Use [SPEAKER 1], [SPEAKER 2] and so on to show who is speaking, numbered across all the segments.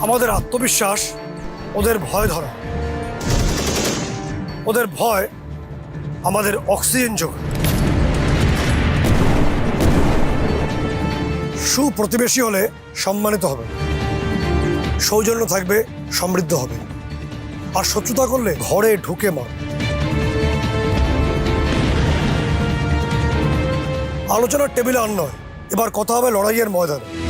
[SPEAKER 1] আমাদের আত্মবিশ্বাস, ওদের ভয় ধরা। ওদের ভয় আমাদের অক্সিজেন যোগায়। সুপ্রতিবেশী হলে সম্মানিত হবে। সৌজন্য থাকবে, সমৃদ্ধ হবে। আর শত্রুতা করলে ঘরে ঢুকে মর। আলোচনার টেবিলে আর নয়। এবার কথা হবে লড়াইয়ের ময়দানে।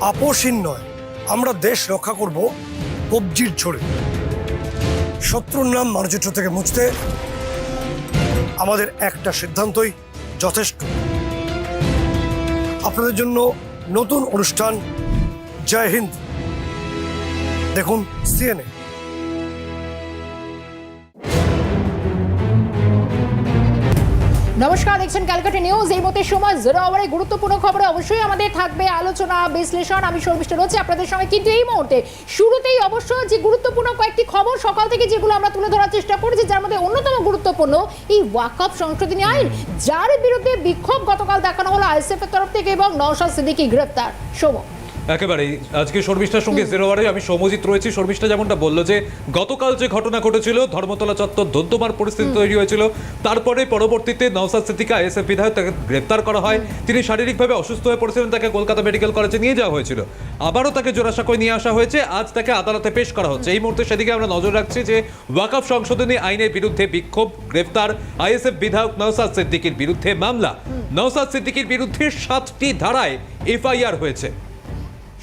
[SPEAKER 1] আপোষহীন নয়। আমরা দেশ রক্ষা করব কবজির ঝোড়ে। শত্রুর নাম মানচিত্র থেকে মুছতে আমাদের একটা সিদ্ধান্তই যথেষ্ট। আপনাদের জন্য নতুন অনুষ্ঠান জয় হিন্দ। দেখুন সিএনএ
[SPEAKER 2] নমস্কার, দেখছেন ক্যালকাটা নিউজ। এই মতে সময় জিরো আওয়ারে গুরুত্বপূর্ণ খবরে অবশ্যই আমাদের থাকবে আলোচনা, বিশ্লেষণ। আমি শর্মিষ্ঠ রয়েছে আপনাদের সঙ্গে। কিন্তু এই মুহূর্তে শুরুতেই অবশ্য যে গুরুত্বপূর্ণ কয়েকটি খবর, সকাল থেকে যেগুলো আমরা তুলে ধরার চেষ্টা করেছি, যার মধ্যে অন্যতম গুরুত্বপূর্ণ এই ওয়াকআপ সংশোধনী আইন, যার বিরুদ্ধে বিক্ষোভ গতকাল দেখানো হলো আইএসএফ এর তরফ থেকে এবং নওশাদ সিদ্দিকী গ্রেপ্তার সোম
[SPEAKER 3] একেবারেই। আজকে শর্মিষ্ঠার সঙ্গে জিরো আওয়ারে আমি সৌমজিৎ রয়েছি। শর্মিষ্ঠা যেমনটা বলল যে গতকাল যে ঘটনা ঘটেছিল ধর্মতলা চত্বর ধদ্যমার পরিস্থিতি তৈরি হয়েছিল। তারপরে পরবর্তীতে নওসাদ সিদ্দিকা এসএফ বিধায়ক তাকে গ্রেপ্তার করা হয়। তিনি শারীরিকভাবে অসুস্থ হয়ে পড়েছিলেন তাকে কলকাতা মেডিকেল কলেজে নিয়ে যাওয়া হয়েছিল। আবারও তাকে জোড়াসাঁকোয় নিয়ে আসা হয়েছে। আজ তাকে আদালতে পেশ করা হচ্ছে। এই মুহূর্তে সেদিকে আমরা নজর রাখছি যে ওয়াকআপ সংশোধনী আইনের বিরুদ্ধে বিক্ষোভ গ্রেপ্তার আইএসএফ বিধায়ক নওসাদ সিদ্দিকির বিরুদ্ধে মামলা। নওসাদ সিদ্দিকির বিরুদ্ধে সাতটি ধারায় এফআইআর হয়েছে।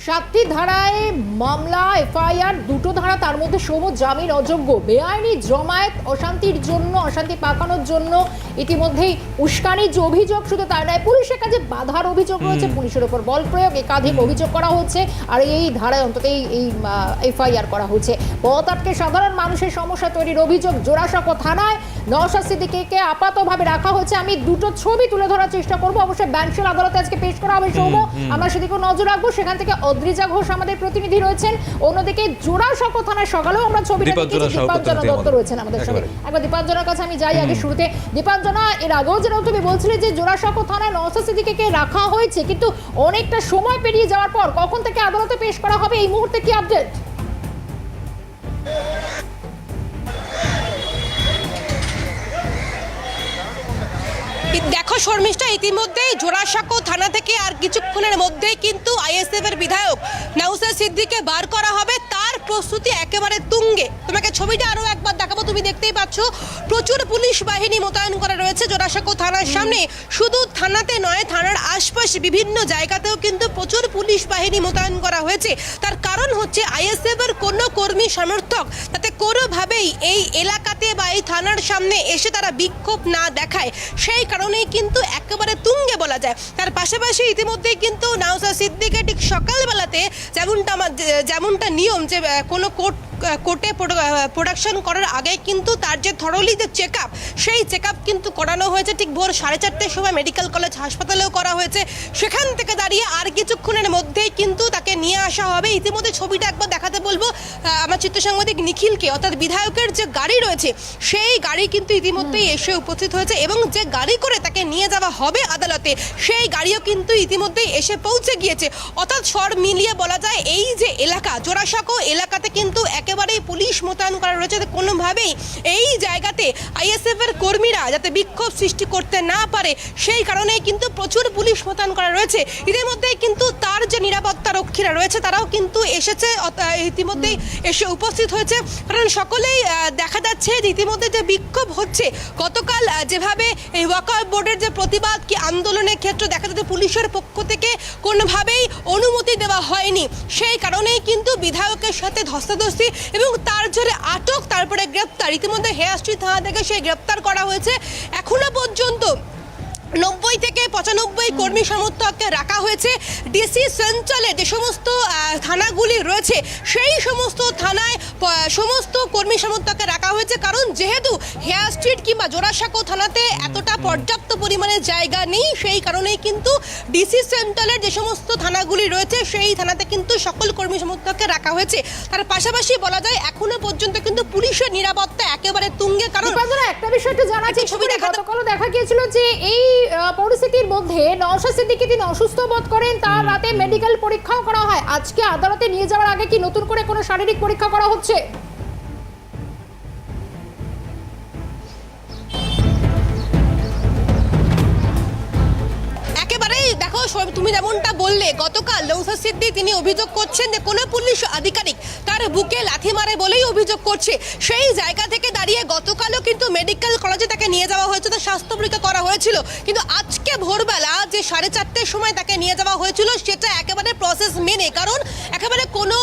[SPEAKER 2] সাতটি ধারায় মামলা এফআইআর দুটো ধারা তার মধ্যে সম জামিন অযোগ্য। বেআইনি জমায়েত অশান্তির জন্য অশান্তি পাকানোর জন্য ইতিমধ্যেই উস্কানির যে অভিযোগ শুধু তার নয় পুলিশের কাছে বাধার অভিযোগ রয়েছে পুলিশের ওপর বল প্রয়োগ একাধিক অভিযোগ করা হচ্ছে আর এই ধারায় অন্তত এই এফআইআর করা হচ্ছে। পথ আটকে সাধারণ মানুষের সমস্যা তৈরির অভিযোগ জোড়াসাঁকো থানায়। নওশাদ সিদ্দিকীকে আপাতভাবে রাখা হয়েছে আমি দুটো ছবি তুলে ধরার চেষ্টা করব। অবশ্যই ব্যাংশাল আদালতে আজকে পেশ করা হবে সৌম আমরা সেদিকেও নজর রাখব। সেখান থেকে অদ্রিজা ঘোষ আমাদের প্রতিনিধি রয়েছেন। অন্যদিকে জোড়াসাঁকো থানার সকালেও আমরা ছবিটা দেখেছি দীপাঞ্জনা দত্ত রয়েছেন আমাদের সঙ্গে।
[SPEAKER 3] একবার।
[SPEAKER 2] দীপাঞ্জনার কাছে আমি যাই আগে শুরুতে। দীপাঞ্জনা এর আগেও যেরকম তুমি বলছিলে যে জোড়াসাঁকো থানায় নসাসি দিকে কে রাখা হয়েছে কিন্তু অনেকটা সময় পেরিয়ে যাওয়ার পর কখন থেকে আদালতে পেশ করা হবে এই মুহূর্তে কি আপডেট
[SPEAKER 4] শর্মিষ্ঠা ইতিমধ্যেই জোড়াসাঁকো থানা থেকে আর কিছুক্ষণের মধ্যেই কিন্তু আইএসএফ এর বিধায়ক নাউসার সিদ্দিককে বার করা হবে। তার প্রস্তুতি একেবারে তুঙ্গে। তোমাকে ছবিটা আরও একবার দেখাবো। তুমি দেখতেই পাচ্ছ, প্রচুর পুলিশ বাহিনী মোতায়েন করা রয়েছে জোড়াসাঁকো থানার সামনে। শুধু থানাতে নয়, থানার আশপাশে বিভিন্ন জায়গাতেও কিন্তু প্রচুর পুলিশ বাহিনী মোতায়েন করা হয়েছে। তার কারণ হচ্ছে আইএসএফ এর কোনো কর্মী সমর্থক তাতে কোনোভাবেই এই এলাকাতে বা এই থানার সামনে এসে তারা বিক্ষোভ না দেখায়। সেই কারণেই কিন্তু একেবারে তুঙ্গে বলা যায়। তার পাশাপাশি ইতিমধ্যেই কিন্তু নাউসা সিদ্দিকে ঠিক সকালবেলাতে যেমনটা আমার যেমনটা নিয়ম যে কোনো কোর্ট কোর্টে প্রোডাকশন করার আগে কিন্তু তার যে থরলি যে চেক আপ সেই চেক আপ কিন্তু করানো হয়েছে। ঠিক ভোর সাড়ে চারটের সময় মেডিকেল কলেজ হাসপাতালেও করা হয়েছে। সেখান থেকে দাঁড়িয়ে আর কিছুক্ষণের মধ্যেই কিন্তু তাকে নিয়ে আসা হবে। ইতিমধ্যে ছবিটা একবার দেখাতে বলব। আমার চিত্র সাংবাদিক নিখিলকে অর্থাৎ বিধায়কের যে গাড়ি রয়েছে সেই গাড়ি কিন্তু ইতিমধ্যেই এসে উপস্থিত হয়েছে এবং যে গাড়ি করে তাকে নিয়ে যাওয়া হবে আদালতে সেই গাড়িও কিন্তু ইতিমধ্যেই এসে পৌঁছে গিয়েছে। অর্থাৎ স্বর মিলিয়ে বলা যায় এই যে এলাকা জোড়াসাঁকো এলাকাতে কিন্তু একেবারেই পুলিশ মোতায়েন করা রয়েছে। কোনোভাবেই এই জায়গাতে আইএসএফ এর কর্মীরা যাতে বিক্ষোভ সৃষ্টি করতে না পারে, সেই কারণেই কিন্তু প্রচুর পুলিশ মোতায়েন করা রয়েছে। ইতিমধ্যেই কিন্তু তার যে নিরাপত্তা রক্ষীরা রয়েছে, তারাও কিন্তু এসেছে ইতিমধ্যেই এসে উপস্থিত হয়েছে। কারণ সকলেই দেখা যাচ্ছে যে ইতিমধ্যে যে বিক্ষোভ হচ্ছে, গতকাল যেভাবে এই ওয়াকার বোর্ডের যে প্রতিবাদ কি আন্দোলনের ক্ষেত্রে দেখা যাচ্ছে পুলিশের পক্ষ থেকে কোনোভাবেই অনুমতি দেওয়া হয়নি। সেই কারণেই কিন্তু বিধায়কের সাথে ধস্তাধস্তি এবং তার জেরে আটক, তারপরে গ্রেপ্তার। ইতিমধ্যে হেয়ার স্ট্রিট থানা থেকে সে গ্রেপ্তার করা হয়েছে। এখনও পর্যন্ত নব্বই থেকে পঁচানব্বই কর্মী সমর্থককে রাখা হয়েছে। ডিসি সেন্ট্রালে যে সমস্ত থানাগুলি রয়েছে সেই সমস্ত থানায় সমস্ত কর্মী সমর্থককে রাখা হয়েছে। কারণ যেহেতু হেয়ার স্ট্রিট কিংবা জোড়াসাঁকো থানাতে এতটা পর্যাপ্ত পরিমাণে জায়গা নেই সেই কারণেই কিন্তু ডিসি সেন্ট্রালের যে সমস্ত থানাগুলি রয়েছে সেই থানাতে কিন্তু সকল কর্মী সমর্থককে রাখা হয়েছে। তার পাশাপাশি বলা যায় এখনও পর্যন্ত কিন্তু পুলিশের নিরাপত্তা একেবারে তুঙ্গে। কারণ
[SPEAKER 2] একটা বিষয় একটু জানা
[SPEAKER 4] ছবি
[SPEAKER 2] দেখা গিয়েছিল যে এই পরিস্থিতির মধ্যে নওশা সিদ্দিকি তিনি অসুস্থ বোধ করেন তার রাতে মেডিকেল পরীক্ষাও করা হয়। আজকে আদালতে নিয়ে যাওয়ার আগে কি নতুন করে কোনো শারীরিক পরীক্ষা করা হচ্ছে?
[SPEAKER 4] একেবারেই দেখো তুমি যেমনটা বললে সিদ্দিক তিনি অভিযোগ করছেন যে কোনো পুলিশ আধিকারিক তার বুকে লাথি মারে বলেই অভিযোগ করছে। সেই জায়গা থেকে দাঁড়িয়ে গতকালও কিন্তু মেডিকেল কলেজে তাকে নিয়ে যাওয়া হয়েছে তার স্বাস্থ্য পরীক্ষা করা হয়েছিল। কিন্তু আজকে ভোরবেলা যে সাড়ে চারটের সময় তাকে নিয়ে যাওয়া হয়েছিল সেটা একেবারে প্রসেস মেনে কারণ একেবারে কোনো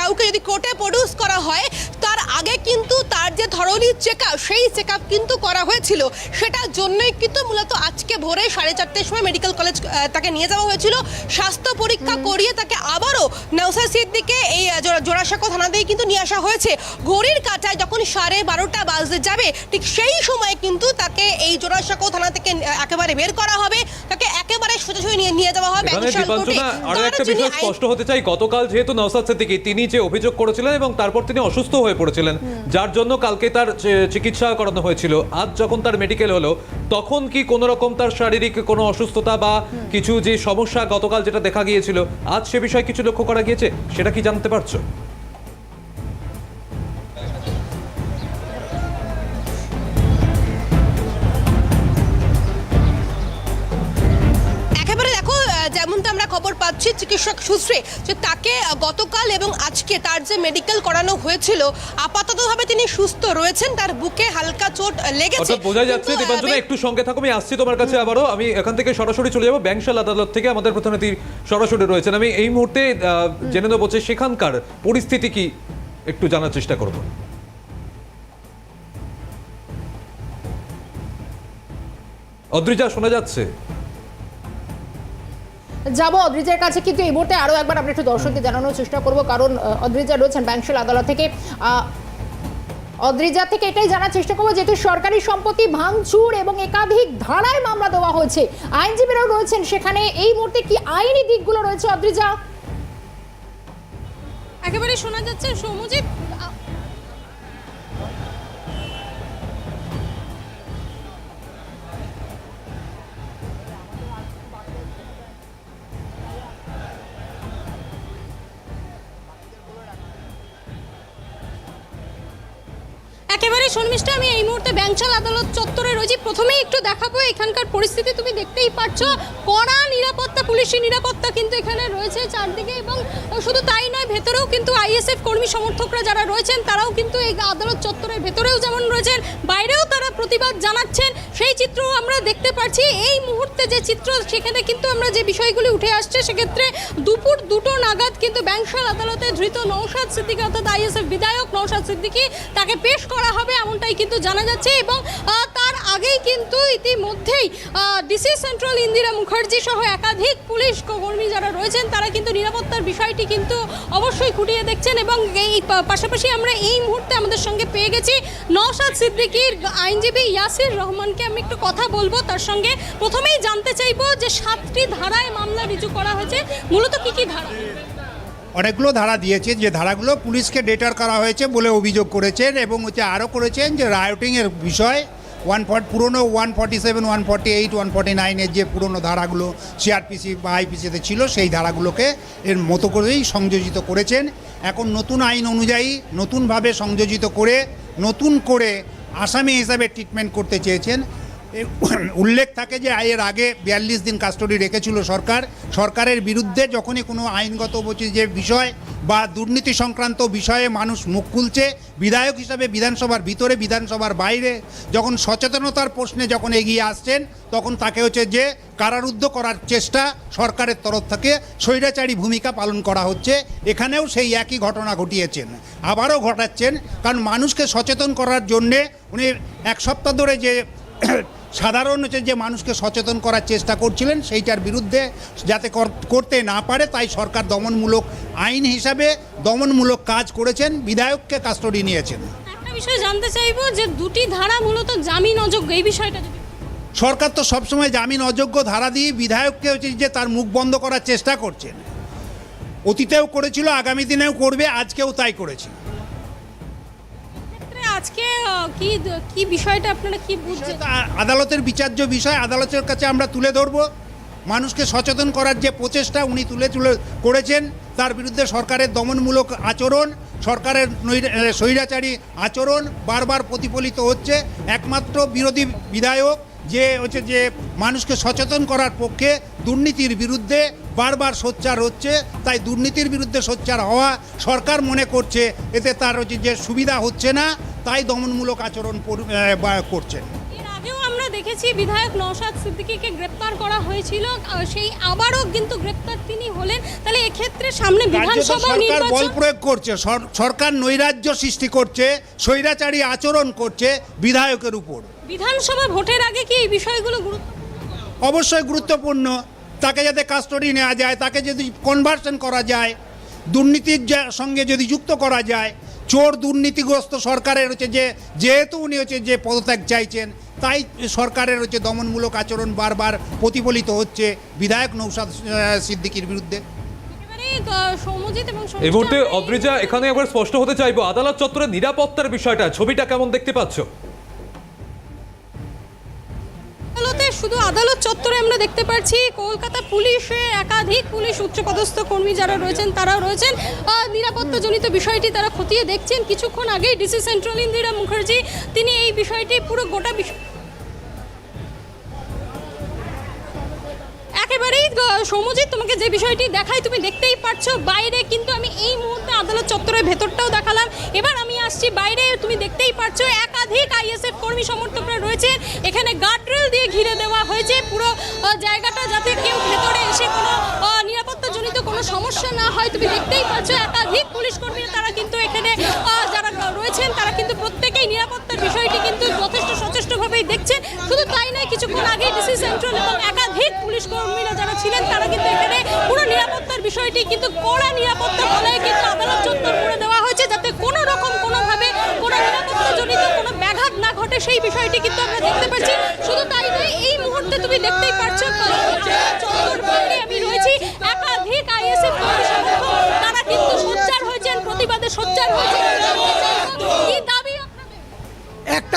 [SPEAKER 4] কাউকে যদি কোর্টে প্রডিউস করা হয় তার আগে কিন্তু তার যে ধরনী চেক সেই চেক কিন্তু করা হয়েছিল। সেটার জন্যই কিন্তু মূলত আজকে ভোরে সাড়ে চারটের সময় মেডিকেল কলেজ তাকে নিয়ে যাওয়া হয়েছিল। স্বাস্থ্য পরীক্ষা করিয়ে তাকে আবারও নৌসা সিদ্দিকে এই জোড়াসাঁকো থানাতেই কিন্তু নিয়ে আসা হয়েছে। ঘড়ির কাঁটায় যখন সাড়ে বারোটা বাজতে যাবে ঠিক সেই সময় কিন্তু তাকে এই জোড়াসাঁকো থানা থেকে একেবারে বের করা হবে। তাকে একেবারে সোজাসুজি নিয়ে নিয়ে যাওয়া হবে। আরও
[SPEAKER 3] একটা বিষয় স্পষ্ট হতে চাই। গতকাল যেহেতু নওসাদ সিদ্দিকী তিনি যে অভিযোগ করেছিলেন এবং তারপর তিনি অসুস্থ হয়ে পড়েছিলেন যার জন্য কালকে তার চিকিৎসা করানো হয়েছিল। আজ যখন তার মেডিকেল হলো তখন কি কোনো রকম তার শারীরিক কোনো অসুস্থতা বা কিছু যে সমস্যা গতকাল যেটা দেখা গিয়েছিল আজ সে বিষয়ে কিছু লক্ষ্য করা গিয়েছে সেটা কি জানতে পারছ?
[SPEAKER 4] চিকিৎসক সূত্রে যে তাকে গতকাল এবং আজকে তার যে মেডিকেল করানো হয়েছিল আপাততভাবে তিনি সুস্থ রয়েছেন তার বুকে হালকা চোট লেগেছে।
[SPEAKER 3] অর্থাৎ বোঝা যাচ্ছে দীপাঞ্জনা একটু সঙ্গে থাকো আমি আসছি তোমার কাছে আবারও। আমি এখান থেকে সরাসরি চলে যাব ব্যাংশাল আদালত থেকে আমাদের প্রতিনিধি সরাসরি রয়েছেন। আমি এই মুহূর্তে জেনে নেব যে সেখানকার পরিস্থিতি কি একটু জানার চেষ্টা করব। অদ্রিজা শোনা যাচ্ছে?
[SPEAKER 2] যাব অদ্রিজার কাছে, কিন্তু এই মুহূর্তে আরও একবার আমরা একটু দর্শকদের জানানোর চেষ্টা করব। কারণ অদ্রিজা রয়েছেন ব্যাংশাল আদালত থেকে। অদ্রিজা থেকে এটাই জানার চেষ্টা করব, যেহেতু সরকারি সম্পত্তি ভাঙচুর এবং একাধিক ধারায় মামলা দেওয়া হয়েছে। আইনজীবীরাও রয়েছেন সেখানে। এই মুহূর্তে কি আইনি দিকগুলো রয়েছে অদ্রিজা?
[SPEAKER 5] একেবারে শোনা যাচ্ছে সৌমজিৎ আ- আমি এই মুহূর্তে ব্যাংচাল আদালত চত্বরে রয়েছি। প্রথমেই একটু দেখাবো এখানকার পরিস্থিতি। তুমি দেখতেই পাচ্ছ কড়া নিরাপত্তা পুলিশি নিরাপত্তা কিন্তু এখানে রয়েছে চারদিকে এবং শুধু তাই নয়, ভেতরেও কিন্তু আইএসএফ কর্মী সমর্থকরা যারা রয়েছেন, তারাও কিন্তু এই আদালত চত্বরের ভেতরেও যেমন রয়েছেন, বাইরেও তারা প্রতিবাদ জানাচ্ছেন। সেই চিত্র আমরা দেখতে পাচ্ছি। এই মুহূর্তে যে চিত্র, সেখানে কিন্তু আমরা যে বিষয়গুলি উঠে আসছে, সেক্ষেত্রে দুপুর দুটো নাগাদ কিন্তু ব্যাংশাল আদালতে ধৃত নৌশাদ সিদ্দিকী, অর্থাৎ আইএসএফ বিধায়ক নৌশাদ সিদ্দিকী, তাকে পেশ করা হবে এমনটাই কিন্তু জানা যাচ্ছে এবং আগেই কিন্তু ইতিমধ্যেই ডিসি সেন্ট্রাল ইন্দিরা মুখার্জি সহ একাধিক পুলিশ কর্মী যারা রয়েছেন, তারা কিন্তু নিরাপত্তার বিষয়টি কিন্তু অবশ্যই খুঁটিয়ে দেখছেন এবং এই পাশাপাশি আমরা এই মুহূর্তে আমাদের সঙ্গে পেয়ে গেছি নওশাদ সিদ্দিকির আইনজীবী ইয়াসির রহমানকে। আমি একটু কথা বলব তার সঙ্গে। প্রথমেই জানতে চাইব যে সাতটি ধারায় মামলা রিজু করা হয়েছে। মূলত কি কি ধারা?
[SPEAKER 6] অনেকগুলো ধারা দিয়েছে, যে ধারাগুলো পুলিশকে ডেটার করা হয়েছে বলে অভিযোগ করেছেন এবং হচ্ছে আরও করেছেন যে রায়োটিংয়ের বিষয় ওয়ান ফর্ট পুরনো one forty seven one forty eight one forty নাইনের যে পুরনো ধারাগুলো সিআরপিসি বা আইপিসিতে ছিল, সেই ধারাগুলোকে এর মতো করেই সংযোজিত করেছেন। এখন নতুন আইন অনুযায়ী নতুনভাবে সংযোজিত করে, নতুন করে আসামি হিসাবে ট্রিটমেন্ট করতে চেয়েছেন। উল্লেখ থাকে যে এর আগে বিয়াল্লিশ দিন কাস্টডি রেখেছিল সরকার। সরকারের বিরুদ্ধে যখনই কোনো আইনগত যে বিষয় বা দুর্নীতি সংক্রান্ত বিষয়ে মানুষ মুখ খুলছে, বিধায়ক হিসাবে বিধানসভার ভিতরে, বিধানসভার বাইরে, যখন সচেতনতার প্রশ্নে যখন এগিয়ে আসছেন, তখন তাকে হচ্ছে যে কারারুদ্ধ করার চেষ্টা সরকারের তরফ থেকে স্বৈরাচারী ভূমিকা পালন করা হচ্ছে। এখানেও সেই একই ঘটনা ঘটিয়েছেন। আবারও ঘটাচ্ছেন, কারণ মানুষকে সচেতন করার জন্যে উনি এক সপ্তাহ ধরে যে সাধারণ হচ্ছে যে মানুষকে সচেতন করার চেষ্টা করছিলেন সেইটার বিরুদ্ধে যাতে কর- করতে না পারে তাই সরকার দমনমূলক আইন হিসাবে দমনমূলক কাজ করেছেন বিধায়ককে কাস্টডি নিয়েছেন।
[SPEAKER 5] একটা বিষয় জানতে চাইব যে দুটি ধারা মূলত জামিন অযোগ্য এই বিষয়টা
[SPEAKER 6] সরকার তো সবসময় জামিন অযোগ্য ধারা দিয়ে বিধায়ককে হচ্ছে যে তার মুখ বন্ধ করার চেষ্টা করছেন। অতীতেও করেছিল আগামী দিনেও করবে আজকেও তাই করেছে।
[SPEAKER 5] আজকে কি কি বিষয়টা আপনারা কি বুঝছেন?
[SPEAKER 6] আদালতের বিচার্য বিষয়, আদালতের কাছে আমরা তুলে ধরব। মানুষকে সচেতন করার যে প্রচেষ্টা উনি তুলে তুলে করেছেন, তার বিরুদ্ধে সরকারের দমনমূলক আচরণ, সরকারের স্বৈরাচারী আচরণ বারবার প্রতিফলিত হচ্ছে। একমাত্র বিরোধী বিধায়ক যে হচ্ছে যে মানুষকে সচেতন করার পক্ষে দুর্নীতির বিরুদ্ধে বারবার সোচ্চার হচ্ছে তাই দুর্নীতির বিরুদ্ধে সোচ্চার হওয়া সরকার মনে করছে এতে তার হচ্ছে যে সুবিধা হচ্ছে না তাই দমনমূলক আচরণ করছেন
[SPEAKER 5] এর আগেও আমরা দেখেছি বিধায়ক নওশাদ সিদ্দিকীকে গ্রেপ্তার করা হয়েছিল সেই আবারও কিন্তু গ্রেপ্তার তিনি হলেন। তাহলে এক্ষেত্রে সামনে বিধানসভা
[SPEAKER 6] সরকার বল প্রয়োগ করছে সরকার নৈরাজ্য সৃষ্টি করছে স্বৈরাচারী আচরণ করছে বিধায়কের উপর।
[SPEAKER 5] বিধানসভা ভোটের আগে কি এই বিষয়গুলো গুরুত্ব
[SPEAKER 6] অবশ্যই গুরুত্বপূর্ণ। তাকে যাতে কাস্টডি নেওয়া যায় তাকে যদি কনভার্সন করা যায় দুর্নীতির যা- সঙ্গে যদি যুক্ত করা যায় চোর দুর্নীতিগ্রস্ত সরকারের হচ্ছে যে যেহেতু উনি হচ্ছে যে পদত্যাগ চাইছেন তাই সরকারের হচ্ছে দমনমূলক আচরণ বারবার প্রতিফলিত হচ্ছে বিধায়ক নৌসাদ সিদ্দিকীর বিরুদ্ধে।
[SPEAKER 5] একেবারে আহ,
[SPEAKER 3] এই মুহূর্তে অদ্রিজা এখানে একবার স্পষ্ট হতে চাইব আদালত চত্বরের নিরাপত্তার বিষয়টা ছবিটা কেমন দেখতে পাচ্ছ?
[SPEAKER 5] আদালতে শুধু আদালত চত্বরে আমরা দেখতে পাচ্ছি কলকাতা পুলিশে একাধিক পুলিশ উচ্চপদস্থ কর্মী যারা রয়েছেন, তারাও রয়েছেন। নিরাপত্তাজনিত বিষয়টি তারা খতিয়ে দেখছেন। কিছুক্ষণ আগেই ডিসি সেন্ট্রাল ইন্দিরা মুখার্জি, তিনি এই বিষয়টি পুরো গোটা একেবারেই তোমাকে যে বিষয়টি দেখাই তুমি দেখতেই পারছ। বাইরে কিন্তু আমি এই মুহূর্তে আদালত চত্বরের ভেতরটাও দেখালাম। এবার আমি আসছি বাইরে, তুমি দেখতেই পারছ একাধিক আইএসএফ কর্মী সমর্থকরা রয়েছে। এখানে গার্ডরেল দিয়ে ঘিরে দেওয়া হয়েছে পুরো জায়গাটা যাতে কেউ ভেতরে এসে কোনো নিরাপত্তাজনিত কোনো সমস্যা না হয়। তুমি দেখতেই পাচ্ছো একাধিক পুলিশ কর্মী তারা কিন্তু এখানে যারা রয়েছেন, তারা কিন্তু প্রত্যেকেই নিরাপত্তার বিষয়টি কিন্তু যথেষ্ট সচেষ্টভাবেই দেখছেন শুধু তাই নয়, কিছুক্ষণ আগে ডিসি সেন্ট্রাল এবং একাধিক পুলিশ কর্মীরা যারা ছিলেন, তারা কিন্তু এখানে পুরো নিরাপত্তার বিষয়টি কিন্তু কড়া নিরাপত্তা বলে কিন্তু আদালত চত্বর করে দেওয়া হয়েছে, যাতে কোনো রকম কোনোভাবে কোনো নিরাপত্তাজনিত কোনো ব্যাঘাত না ঘটে, সেই বিষয়টি কিন্তু আমরা দেখতে পাচ্ছি। শুধু তাই নয়, এই মুহূর্তে তুমি দেখতেই পাচ্ছ চত্বর বাইরে আমি রয়েছি একাধিক আইএসএফ কর্মী সমর্থক তারা কিন্তু সোচ্চার হয়েছেন প্রতিবাদে সোচ্চার হয়েছেন কি দাবি আপনাদের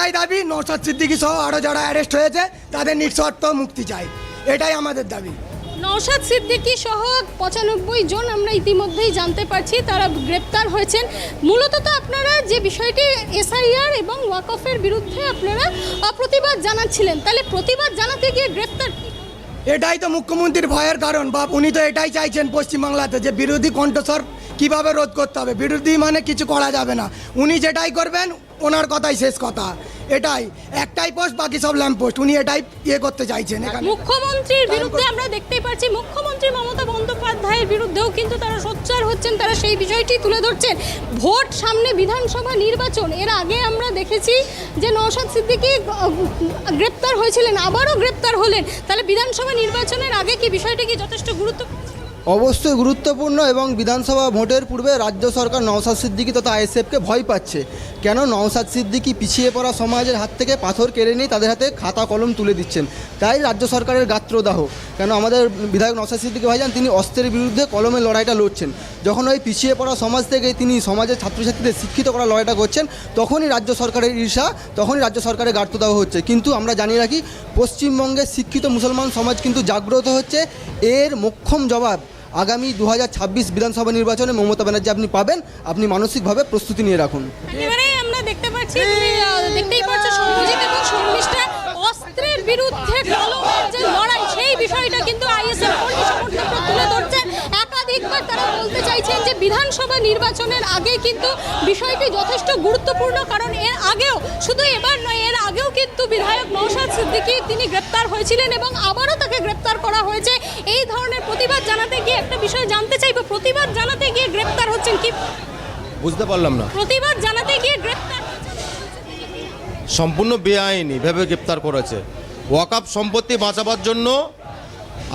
[SPEAKER 7] একটাই দাবি। নৌসাদ সিদ্দিকী সহ আরও যারা অ্যারেস্ট হয়েছে তাদের নিঃশর্ত মুক্তি চাই। এটাই আমাদের দাবি।
[SPEAKER 5] নওশাদ সিদ্দিকী সহ পঁচানব্বই জন আমরা ইতিমধ্যেই জানতে পারছি তারা গ্রেপ্তার হয়েছেন। মূলত তো আপনারা যে বিষয়টি এসআইআর এবং ওয়াকফের বিরুদ্ধে আপনারা আহ, প্রতিবাদ জানাচ্ছিলেন তাহলে প্রতিবাদ জানাতে গিয়ে গ্রেপ্তার
[SPEAKER 7] এটাই তো মুখ্যমন্ত্রীর ভয়ের কারণ বা উনি তো এটাই চাইছেন পশ্চিমবাংলাতে যে বিরোধী কণ্ঠস্বর কীভাবে রোধ করতে হবে। বিরোধী মানে কিছু করা যাবে না। উনি যেটাই করবেন ওনার কথাই শেষ কথা। এটাই। একটাই পোস্ট বাকি সব ল্যাম্প পোস্ট উনি এটাই ইয়ে করতে চাইছেন এখানে।
[SPEAKER 5] মুখ্যমন্ত্রীর বিরুদ্ধে আমরা দেখতেই পাচ্ছি মুখ্যমন্ত্রী মমতা বন্দ্যোপাধ্যায়ের বিরুদ্ধেও কিন্তু তারা সোচ্চার হচ্ছেন তারা সেই বিষয়টি তুলে ধরছেন। ভোট সামনে বিধানসভা নির্বাচন। এর আগে আমরা দেখেছি যে নওশাদ সিদ্দিকী গ্রেপ্তার হয়েছিলেন আবারও গ্রেপ্তার হলেন। তাহলে বিধানসভা নির্বাচনের আগে কি বিষয়টি কি যথেষ্ট গুরুত্বপূর্ণ
[SPEAKER 8] অবশ্যই গুরুত্বপূর্ণ এবং বিধানসভা ভোটের পূর্বে রাজ্য সরকার নওসাদ সিদ্দিকি তথা আইএসএফকে ভয় পাচ্ছে। কেন নওসাদ সিদ্দিকি পিছিয়ে পড়া সমাজের হাত থেকে পাথর কেড়ে নিয়ে তাদের হাতে খাতা কলম তুলে দিচ্ছেন? তাই রাজ্য সরকারের গাত্রদাহ। কেন আমাদের বিধায়ক নওসাদ সিদ্দিকি ভাইজান, তিনি অস্ত্রের বিরুদ্ধে কলমের লড়াইটা লড়ছেন। যখন ওই পিছিয়ে পড়া সমাজ থেকে তিনি সমাজের ছাত্রছাত্রীদের শিক্ষিত করার লড়াইটা করছেন, তখনই রাজ্য সরকারের ঈর্ষা, তখনই রাজ্য সরকারের গাত্রদাহ হচ্ছে। কিন্তু আমরা জানিয়ে রাখি, পশ্চিমবঙ্গের শিক্ষিত মুসলমান সমাজ কিন্তু জাগ্রত হচ্ছে। এর মোক্ষম জবাব আগামী দু হাজার ছাব্বিশ বিধানসভা নির্বাচনে মমতা ব্যানার্জি আপনি পাবেন। আপনি মানসিকভাবে প্রস্তুতি নিয়ে রাখুন।
[SPEAKER 5] আমরা দেখতে পাচ্ছি অস্ত্রের বিরুদ্ধে লড়াই, সেই বিষয়টা কিন্তু আইএসএফ কর্মী সমর্থকরা তুলে ধরছেন একাধিকবার তারা বলতে চাইছেন যে বিধানসভা নির্বাচনের আগে কিন্তু বিষয়টি যথেষ্ট গুরুত্বপূর্ণ কারণ এর আগেও শুধু এবার নয় এর আগেও কিন্তু বিধায়ক নৌশাদ সিদ্দিকী তিনি গ্রেপ্তার হয়েছিলেন এবং আবারও তাকে গ্রেপ্তার করা হয়েছে। এই ধরনের প্রতিবাদ জানাতে গিয়ে একটা বিষয় জানতে চাইব প্রতিবাদ জানাতে গিয়ে গ্রেপ্তার হচ্ছেন কি?
[SPEAKER 9] বুঝতে পারলাম না।
[SPEAKER 5] প্রতিবাদ জানাতে গিয়ে গ্রেপ্তার
[SPEAKER 9] সম্পূর্ণ বেআইনি ভেবে গ্রেপ্তার করেছে। ওয়াকাপ সম্পত্তি বাঁচাবার জন্য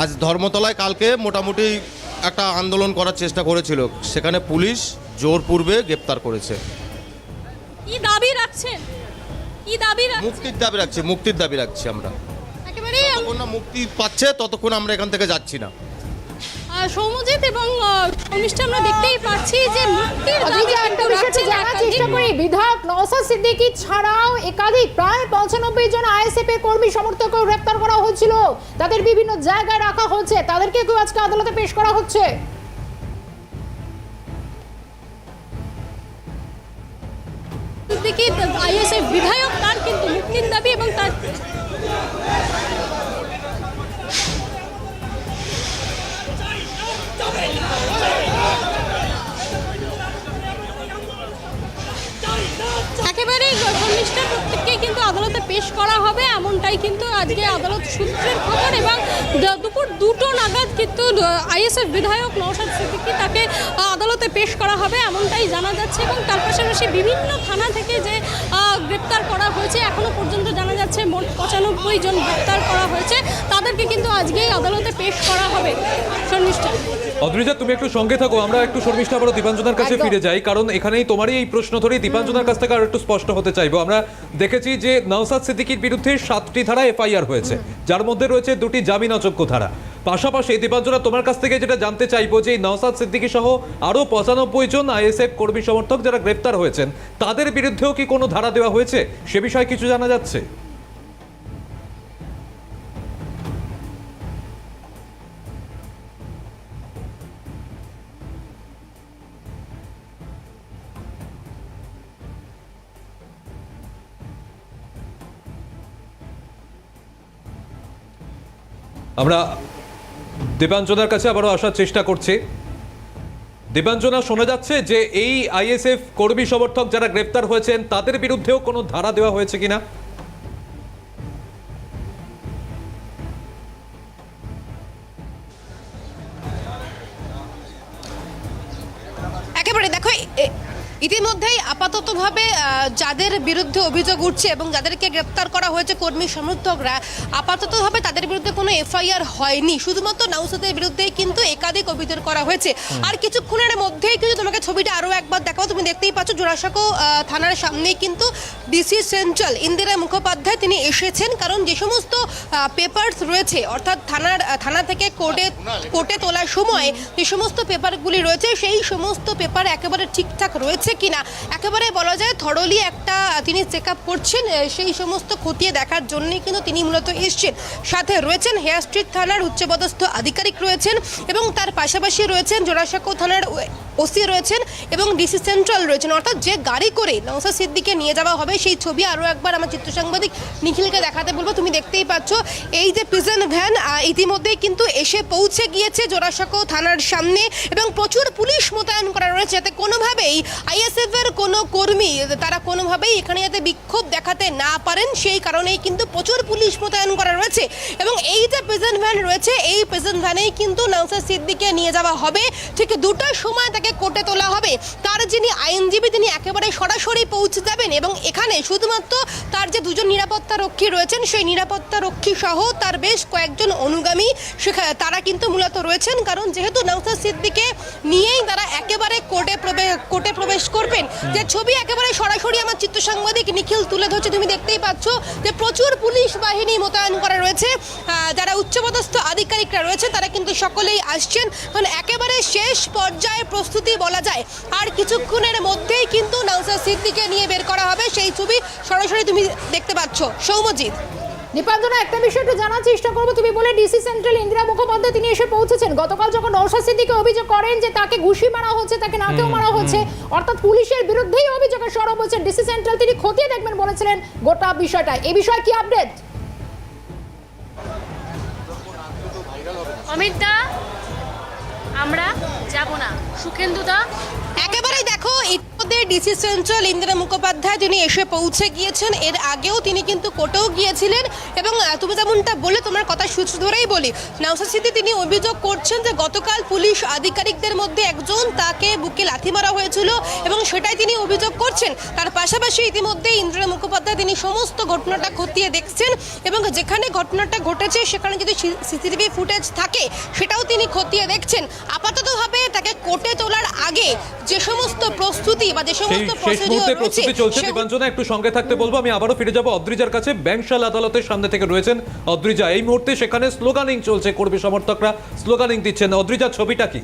[SPEAKER 9] আজ ধর্মতলায় কালকে মোটামুটি একটা আন্দোলন করার চেষ্টা করেছিল। সেখানে পুলিশ জোরপূর্বে গ্রেপ্তার করেছে।
[SPEAKER 5] কি দাবি রাখছেন? কি দাবি
[SPEAKER 9] মুক্তির দাবি রাখছি মুক্তির দাবি রাখছি আমরা। যতক্ষণ না মুক্তি পাচ্ছে ততক্ষণ আমরা এখান থেকে যাচ্ছি না।
[SPEAKER 5] আহ, সৌম্যজিৎ এবং শর্মিষ্ঠা আমরা দেখতেই পাচ্ছি যে মুক্তির দাবি
[SPEAKER 2] একটা
[SPEAKER 5] কিন্তু
[SPEAKER 2] একটু জানার চেষ্টা করি। বিধায়ক নওসাদ সিদ্দিকী ছাড়াও একাধিক প্রায় পঁচানব্বই জন আইএসএফ এর কর্মী সমর্থকও গ্রেপ্তার করা হয়েছিল তাদের বিভিন্ন জায়গায় রাখা হচ্ছে। তাদেরকে কেউ আজকে আদালতে পেশ করা হচ্ছে?
[SPEAKER 5] সিদ্দিকী আইএসএফ বিধায়ক তার কিন্তু মুক্তির দাবি এবং তার একেবারে শর্মিষ্ঠা প্রত্যেককে কিন্তু আদালতে পেশ করা হবে, এমনটাই কিন্তু আজকে আদালত সূত্রের খবর এবং আইএসএফ বিধায়ক নওশাদ সিদ্দিকি তাকে আদালতে পেশ করা হবে এমনটাই জানা যাচ্ছে এবং তার পাশাপাশি বিভিন্ন থানা থেকে যে গ্রেপ্তার করা হয়েছে এখনও পর্যন্ত জানা যাচ্ছে মোট পঁচানব্বই জন গ্রেপ্তার করা হয়েছে। তাদেরকে কিন্তু আজকেই আদালতে পেশ করা হবে। শর্মিষ্ঠা।
[SPEAKER 3] অদ্রিজা তুমি একটু সঙ্গে থাকো আমরা একটু শর্মিষ্ঠা আবারও দীপাঞ্জনার কাছে ফিরে যাই কারণ এখানেই তোমারই এই প্রশ্ন ধরেই দীপাঞ্জনার কাছ থেকে আর একটু স্পষ্ট হতে চাইব। আমরা দেখেছি যে নওসাদ সিদ্দিকির বিরুদ্ধে সাতটি ধারা এফআইআর হয়েছে যার মধ্যে রয়েছে দুটি জামিন অযোগ্য ধারা। পাশাপাশি দীপাঞ্জনা তোমার কাছ থেকে যেটা জানতে চাইব যে নওসাদ সিদ্দিকী সহ আরও পঁচানব্বই জন আইএসএফ কর্মী সমর্থক যারা গ্রেপ্তার হয়েছেন, তাদের বিরুদ্ধেও কি কোনো ধারা দেওয়া হয়েছে? সে বিষয়ে কিছু জানা যাচ্ছে। আমরা দেবাঞ্জনার কাছে আবারও আসার চেষ্টা করছি। দেবাঞ্জনা শোনা যাচ্ছে যে এই আইএসএফ কর্মী সমর্থক যারা গ্রেপ্তার হয়েছেন, তাদের বিরুদ্ধেও কোনো ধারা দেওয়া হয়েছে কিনা?
[SPEAKER 4] যাদের বিরুদ্ধে অভিযোগ উঠছে এবং যাদেরকে গ্রেপ্তার করা হয়েছে কর্মী সমর্থকরা আপাততভাবে তাদের বিরুদ্ধে কোনো এফআইআর হয়নি। শুধুমাত্র নাউসাদের বিরুদ্ধেই কিন্তু একাধিক অভিযোগ করা হয়েছে। আর কিছুক্ষণের মধ্যেই কিন্তু তোমাকে ছবিটা আরও একবার দেখাও তুমি দেখতেই পাচ্ছ জোড়াসাঁকো থানার সামনেই কিন্তু ডিসি সেন্ট্রাল ইন্দিরা মুখোপাধ্যায় তিনি এসেছেন। কারণ যে সমস্ত পেপারস রয়েছে অর্থাৎ থানার থানা থেকে কোর্টে কোর্টে তোলার সময় যে সমস্ত পেপারগুলি রয়েছে সেই সমস্ত পেপার একেবারে ঠিকঠাক রয়েছে কিনা? একেবারে বলা যায় থরলি একটা তিনি চেক আপ করছেন সেই সমস্ত খতিয়ে দেখার জন্যই কিন্তু তিনি মূলত এসছেন। সাথে রয়েছেন হেয়ার স্ট্রিট থানার উচ্চপদস্থ আধিকারিক রয়েছেন এবং তার পাশাপাশি রয়েছেন জোড়াসাঁকো থানার ওসি রয়েছেন এবং ডিসি সেন্ট্রাল রয়েছেন। অর্থাৎ যে গাড়ি করে নওসা সিদ্দিকে নিয়ে যাওয়া হবে, সেই ছবি আরও একবার আমার চিত্র সাংবাদিক নিখিলকে দেখাতে বলব। তুমি দেখতেই পাচ্ছ, এই যে প্রিজন ভ্যান ইতিমধ্যেই কিন্তু এসে পৌঁছে গিয়েছে জোড়াসাঁকো থানার সামনে এবং প্রচুর পুলিশ মোতায়েন করা রয়েছে। যাতে কোনোভাবেই আইএসএফ এর কোনো কর্মী, তারা কোনোভাবেই এখানে যাতে বিক্ষোভ দেখাতে না পারেন সেই কারণেই কিন্তু প্রচুর পুলিশ মোতায়েন করা রয়েছে। এবং এই যে প্রেজেন্ট ভ্যান রয়েছে এই প্রেজেন্ট ভ্যানেই কিন্তু নওসাদ সিদ্দিকে নিয়ে যাওয়া হবে। ঠিক দুটোর সময় তাকে কোর্টে তোলা হবে। তার যিনি আইনজীবী তিনি একেবারে সরাসরি পৌঁছে যাবেন। এবং এখানে শুধুমাত্র তার যে দুজন নিরাপত্তা রক্ষী রয়েছেন সেই নিরাপত্তা রক্ষী সহ তার বেশ কয়েকজন অনুগামী সেখানে তারা কিন্তু মূলত রয়েছেন। কারণ যেহেতু নওসাদ সিদ্দিকে নিয়েই তারা একেবারে কোর্টে প্রবেশ কোর্টে প্রবেশ করবেন যে ছবি একেবারে সরাসরি আমার চিত্র সাংবাদিক নিখিল তুলে ধরছে। তুমি দেখতেই পাচ্ছ যে প্রচুর পুলিশ বাহিনী মোতায়েন করা রয়েছে। যারা উচ্চপদস্থ আধিকারিকরা রয়েছে, তারা কিন্তু সকলেই আসছেন। কারণ একেবারে শেষ পর্যায়ে প্রস্তুতি বলা যায়। আর কিছুক্ষণের মধ্যেই কিন্তু নাউসার সিদ্দিকে নিয়ে বের করা হবে। সেই ছবি সরাসরি তুমি দেখতে পাচ্ছ। সৌমজিৎ।
[SPEAKER 2] দীপাঞ্জনা একটা বিষয় একটু জানার চেষ্টা করব। তুমি বলে ডিসি সেন্ট্রাল ইন্দিরা মুখোপাধ্যায় তিনি এসে পৌঁছেছেন। গতকাল যখন নৌশাদ সিদ্দিকে অভিযোগ করেন যে তাকে ঘুষি মারা হচ্ছে তাকে নাকেও মারা হচ্ছে অর্থাৎ পুলিশের বিরুদ্ধেই অভিযোগের সরব হচ্ছে ডিসি সেন্ট্রাল তিনি খতিয়ে দেখবেন বলেছিলেন গোটা বিষয়টা। এই বিষয়ে কি আপডেট
[SPEAKER 10] অমিত দা আমরা যাব না। সুখেন্দু দা।
[SPEAKER 4] একেবারেই দেখো ইতিমধ্যে ডিসি সেন্ট্রাল ইন্দিরা মুখোপাধ্যায় তিনি এসে পৌঁছে গিয়েছেন, এর আগেও তিনি কিন্তু কোর্টেও গিয়েছিলেন। এবং তুমি যেমনটা বলে তোমার কথা সূত্র ধরেই বলি। নওসাদ সিদ্দি তিনি অভিযোগ করছেন যে, গতকাল পুলিশ আধিকারিকদের মধ্যে একজন তাকে বুকে লাথি মারা হয়েছিল এবং সেটাই তিনি অভিযোগ করছেন। তার পাশাপাশি ইতিমধ্যে ইন্দিরা মুখোপাধ্যায়, তিনি সমস্ত ঘটনাটা খতিয়ে দেখছেন এবং যেখানে ঘটনাটা ঘটেছে, সেখানে যদি সিসিটিভি ফুটেজ থাকে, সেটাও তিনি খতিয়ে দেখছেন। আপাততভাবে তাকে কোর্টে তোলার আগে যে সমস্ত প্রস্তুতি বা যে সমস্ত
[SPEAKER 3] প্রস্তুতি চলছে। দীপাঞ্জনা একটু সঙ্গে থাকতে বলব আমি আবারও ফিরে যাব অদ্রিজার কাছে। ব্যাংশাল আদালতের সামনে থেকে রয়েছেন অদ্রিজা। এই মুহূর্তে সেখানে স্লোগানিং চলছে কর্মী সমর্থকরা স্লোগানিং দিচ্ছেন। অদ্রিজা ছবিটা কি?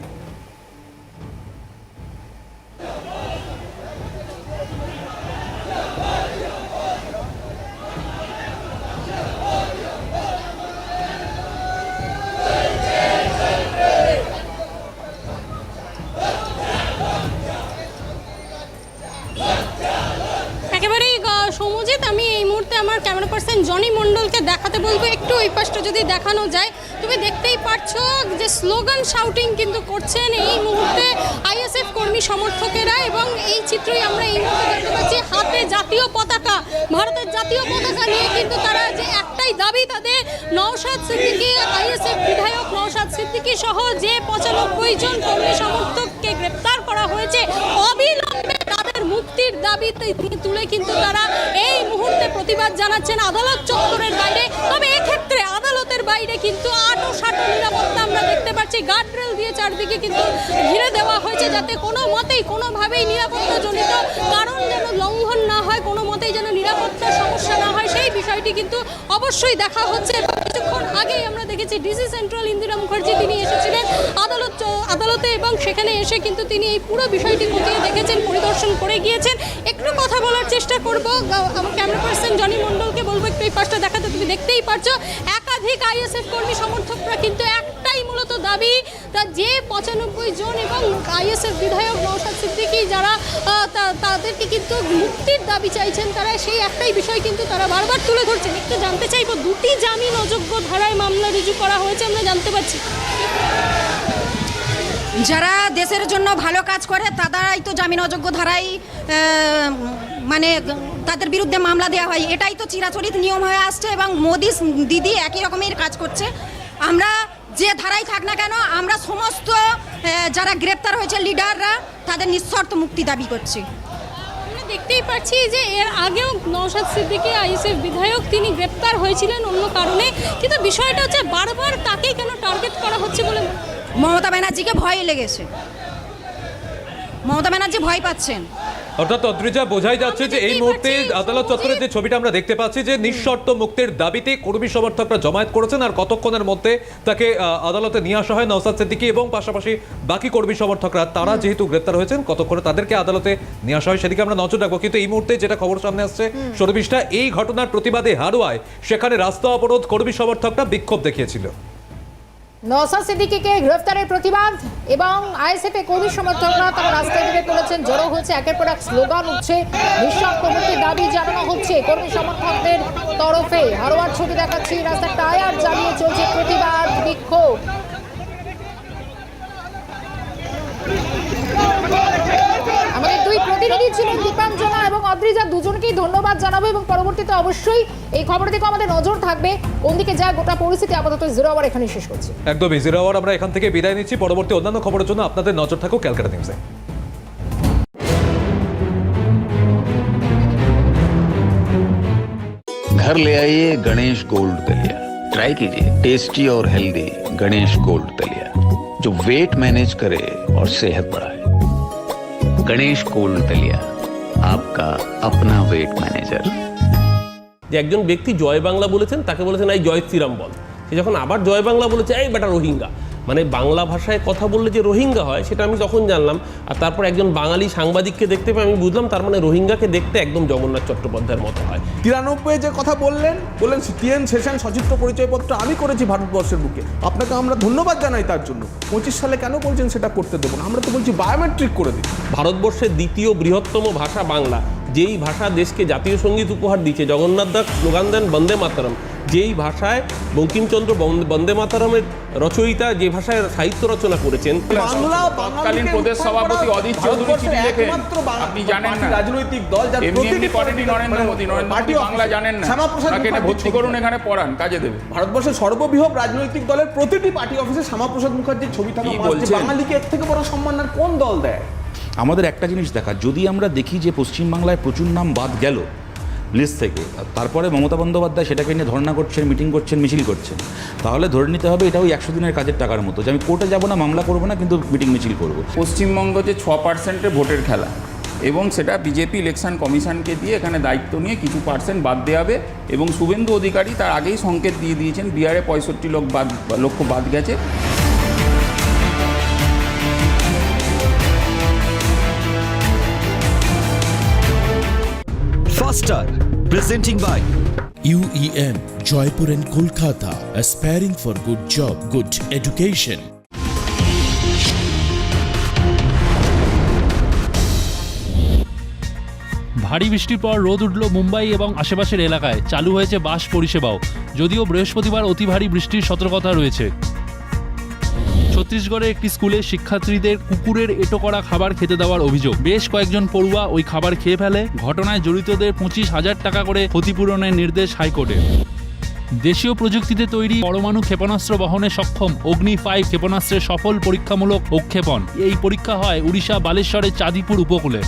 [SPEAKER 5] ক্যামেরা পার্সন জনি মণ্ডলকে দেখাতে বলব। একটু ওই পাশটা যদি দেখানো যায়, তুমি দেখতেই পাচ্ছ যে স্লোগান শাউটিং কিন্তু করছেন এই মুহূর্তে আইএসএফ কর্মী সমর্থকেরা এবং এই চিত্রই আমরা এই মুহূর্তে দেখতে পাচ্ছি। হাতে জাতীয় পতাকা, ভারতের জাতীয় পতাকা নিয়ে কিন্তু তারা যে একটাই দাবি তাদের, নওশাদ সিদ্দিকি আইএসএফ বিধায়ক নওশাদ সিদ্দিকী সহ যে পঁচানব্বই জন কর্মী সমর্থককে গ্রেপ্তার করা হয়েছে, অবিলম্বে তাদের মুক্তির দাবিতে তুলে কিন্তু তারা এই মুহূর্তে প্রতিবাদ জানাচ্ছেন আদালত চত্বরের বাইরে। তবে এক্ষেত্রে আদালতের বাইরে কিন্তু আটো সাটো নিরাপত্তা আমরা দেখতে পাচ্ছি। গার্ডরেল দিয়ে চারদিকে কিন্তু ঘিরে দেওয়া হয়েছে যাতে কোনো মতেই, কোনোভাবেই নিরাপত্তাজনিত কারণ যেন লঙ্ঘন না হয়, কোনো মতেই যেন নিরাপত্তার সমস্যা না হয়, সেই বিষয়টি কিন্তু অবশ্যই দেখা হচ্ছে। কিছুক্ষণ আগেই আমরা দেখেছি ডিসি সেন্ট্রাল ইন্দিরা মুখার্জি তিনি এসেছিলেন আদালত আদালতে এবং সেখানে এসে কিন্তু তিনি এই পুরো বিষয়টি খতিয়ে দেখেছেন, পরিদর্শন করে গিয়েছেন। একটু কথা বলার চেষ্টা করব। আমার ক্যামেরা পার্সন জনি মণ্ডলকে বলব, একটু এই পাশটা দেখাতে, তুমি দেখতেই পারছ, একাধিক আইএসএফ কর্মী সমর্থকরা কিন্তু একটাই মূলত দাবি, তা যে পঁচানব্বই জন এবং আইএসএফ বিধায়ক নৌশাদ সিদ্দিকী যারা তাদেরকে কিন্তু মুক্তির দাবি চাইছেন, তারা সেই একটাই বিষয় কিন্তু তারা বারবার তুলে ধরছেন। একটু জানতে চাইব, দুটি জামিন অযোগ্য ধারায় মামলা রুজু করা হয়েছে, আমরা জানতে পারছি।
[SPEAKER 11] যারা দেশের জন্য ভালো কাজ করে, তারাই তো জামিন অযোগ্য ধারাই মানে তাদের বিরুদ্ধে মামলা দেওয়া হয়। এটাই তো চিরাচরিত নিয়ম হয়ে আসছে এবং মোদি দিদি একই রকমের কাজ করছে। আমরা যে ধারাই থাক না কেন, আমরা সমস্ত যারা গ্রেপ্তার হয়েছে লিডাররা, তাদের নিঃশর্ত মুক্তি দাবি করছি।
[SPEAKER 5] দেখতেই পাচ্ছি যে এর আগেও নওশাদ সিদ্দিকী, আইএসএফ বিধায়ক, তিনি গ্রেপ্তার হয়েছিলেন অন্য কারণে। কিন্তু বিষয়টা হচ্ছে বারবার তাকেই কেন টার্গেট করা হচ্ছে বলে মনে হয়?
[SPEAKER 11] মমতা ব্যানার্জিকে ভয় লেগেছে। মমতা ব্যানার্জি ভয় পাচ্ছেন।
[SPEAKER 3] অর্থাৎ অদ্রিজা বোঝাই যাচ্ছে যে এই মুহূর্তে আদালত চত্বরে যে ছবিটা আমরা দেখতে পাচ্ছি যে নিঃশর্ত মুক্তির দাবিতে কর্মী সমর্থকরা জমায়েত করেছেন আর কতক্ষণের মধ্যে তাকে আদালতে নিয়ে আসা হয় নওসাদ সিদ্দিকী এবং পাশাপাশি বাকি কর্মী সমর্থকরা। তারা যেহেতু গ্রেপ্তার হয়েছেন কতক্ষণে তাদেরকে আদালতে নিয়ে আসা হয় সেদিকে আমরা নজর রাখব। কিন্তু এই মুহূর্তে যেটা খবর সামনে আসছে এই ঘটনার প্রতিবাদে হারোয়ায় সেখানে রাস্তা অবরোধ কর্মী সমর্থকরা বিক্ষোভ দেখিয়েছিল।
[SPEAKER 2] নওসাদ সিদ্দিকীকে গ্রেফতারের প্রতিবাদ এবং আইএসএফ কর্মী সমর্থকরা তারা রাস্তায় নেমে পড়েছেন। জড়ো হয়েছে একের পর এক স্লোগান উঠছে। নিঃশর্ত মুক্তির দাবি জানানো হচ্ছে কর্মী সমর্থকদের তরফে। হারোয়ার ছবি দেখাচ্ছি। রাস্তার টায়ার জ্বালিয়ে চলছে প্রতিবাদ, বিক্ষোভ। আমাদের দুই প্রতিনিধি ছিলেন দীপাঞ্জনা এবং অদ্রিজা দুজনকেই ধন্যবাদ জানাবো এবং পরবর্তীতে অবশ্যই এই খবরের দিকে আমাদের নজর থাকবে কোন দিকে যায় গোটা পরিস্থিতি আপাতত জিরো আবার এখানেই শেষ করছি
[SPEAKER 3] একদমই জিরো আওয়ার আমরা এখান থেকে বিদায় নিচ্ছি পরবর্তী অন্যান্য খবরের জন্য আপনাদের নজর থাকুক ক্যালকাটা নিউজে
[SPEAKER 12] घर ले आइए गणेश गोल्ड दलिया ट्राई कीजिए टेस्टी और हेल्दी गणेश गोल्ड दलिया जो वेट मैनेज करे और सेहत बढ़ाए गणेश गोल्ड दलिया आपका अपना वेट मैनेजर
[SPEAKER 13] যে একজন ব্যক্তি জয় বাংলা বলেছেন তাকে বলেছেন এই জয় শ্রীরাম বল সে যখন আবার জয় বাংলা বলেছে এই বেটা রোহিঙ্গা মানে বাংলা ভাষায় কথা বললে যে রোহিঙ্গা হয় সেটা আমি তখন জানলাম। আর তারপর একজন বাঙালি সাংবাদিককে দেখতে পেয়ে আমি বুঝলাম তার মানে রোহিঙ্গাকে দেখতে একদম জগন্নাথ চট্টোপাধ্যায়ের মতো হয়।
[SPEAKER 14] তিরানব্বই যে কথা বললেন বললেন টিএন সেশন সচিত্র পরিচয়পত্র আমি করেছি ভারতবর্ষের বুকে। আপনাকে আমরা ধন্যবাদ জানাই তার জন্য। পঁচিশ সালে কেন বলছেন সেটা করতে দেবো না? আমরা তো বলছি বায়োমেট্রিক করে দিন
[SPEAKER 13] ভারতবর্ষের দ্বিতীয় বৃহত্তম ভাষা বাংলা যেই ভাষা দেশকে জাতীয় সংগীত উপহার দিচ্ছে। জগন্নাথ দাস স্লোগান দেন বন্দে মাতারম। যেই ভাষায় বঙ্কিমচন্দ্র বন্দে- বন্দে মাতারমের রচয়িতা যে ভাষায় সাহিত্য রচনা করেছেন।
[SPEAKER 14] বাংলা তৎকালীন প্রদেশ সভাপতি অধীর চৌধুরী চিঠি আপনি জানেন না। রাজনৈতিক দল যার প্রতিটি পার্টি নরেন্দ্র মোদী নরেন্দ্র মোদী বাংলা জানেন না। তাকে ভর্তি করুন এখানে পড়ান কাজে দেবে। ভারতবর্ষের সর্ববৃহৎ রাজনৈতিক দলের প্রতিটি পার্টি অফিসে শ্যামাপ্রসাদ মুখার্জির ছবি থাকা বাঙালিকে এর থেকে বড় সম্মান আর কোন দল দেয়?
[SPEAKER 12] আমাদের একটা জিনিস দেখা যদি আমরা দেখি যে পশ্চিমবাংলায় প্রচুর নাম বাদ গেল
[SPEAKER 15] লিস্ট থেকে। তারপরে মমতা বন্দ্যোপাধ্যায় সেটাকে নিয়ে ধর্ণা করছেন মিটিং করছেন, মিছিল করছেন। তাহলে ধরে নিতে হবে এটা ওই একশো দিনের কাজের টাকার মতো যে আমি কোর্টে যাব না, মামলা করব না, কিন্তু মিটিং মিছিল করব।
[SPEAKER 14] পশ্চিমবঙ্গ যে ছ পার্সেন্টের ভোটের খেলা, এবং সেটা বিজেপি ইলেকশন কমিশনকে দিয়ে এখানে দায়িত্ব নিয়ে কিছু পার্সেন্ট বাদ দেওয়া হবে, এবং শুভেন্দু অধিকারী তার আগেই সংকেত দিয়ে দিয়েছেন বিহারে পঁয়ষট্টি লোক বাদ, লক্ষ বাদ গেছে।
[SPEAKER 16] Faster, presenting by
[SPEAKER 17] UEM Jaipur and Kolkata aspiring for good job, good education.
[SPEAKER 18] ভারী বৃষ্টির পর রোদ উঠল মুম্বাই এবং আশেপাশের এলাকায় চালু হয়েছে বাস পরিষেবাও যদিও বৃহস্পতিবার অতি ভারী বৃষ্টির সতর্কতা রয়েছে ছত্তিশগড়ের একটি স্কুলে শিক্ষার্থীদের কুকুরের এটো করা খাবার খেতে দেওয়ার অভিযোগ। বেশ কয়েকজন পড়ুয়া ওই খাবার খেয়ে ফেলে। ঘটনায় জড়িতদের পঁচিশ হাজার টাকা করে ক্ষতিপূরণের নির্দেশ হাইকোর্টের। দেশীয় প্রযুক্তিতে তৈরি পরমাণু ক্ষেপণাস্ত্র বহনে সক্ষম অগ্নি ফাইভ ক্ষেপণাস্ত্রের সফল পরীক্ষামূলক উৎক্ষেপণ এই পরীক্ষা হয় উড়িষ্যা বালেশ্বরের চাঁদিপুর উপকূলে।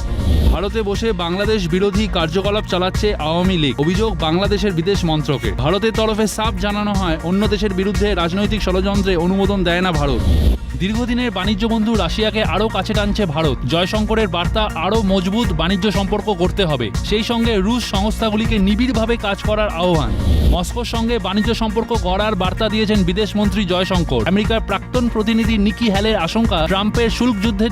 [SPEAKER 18] ভারতে বসে বাংলাদেশ বিরোধী কার্যকলাপ চালাচ্ছে আওয়ামী লীগ। অভিযোগ বাংলাদেশের বিদেশ মন্ত্রকে। ভারতের তরফে সাফ জানানো হয়, অন্য দেশের বিরুদ্ধে রাজনৈতিক ষড়যন্ত্রে অনুমোদন দেয় না ভারত। দীর্ঘদিনের বাণিজ্য বন্ধু রাশিয়াকে আরও কাছে টানছে ভারত। জয়শঙ্করের বার্তা, আরও মজবুত বাণিজ্য সম্পর্ক করতে হবে। সেই সঙ্গে রুশ সংস্থাগুলিকে নিবিড়ভাবে কাজ করার আহ্বান। মস্কোর সঙ্গে বাণিজ্য সম্পর্ক গড়ার বার্তা দিয়েছেন বিদেশমন্ত্রী জয়শঙ্কর। আমেরিকার প্রাক্তন প্রতিনিধি নিকি হ্যালের আশঙ্কা, ট্রাম্পের শুল্ক যুদ্ধের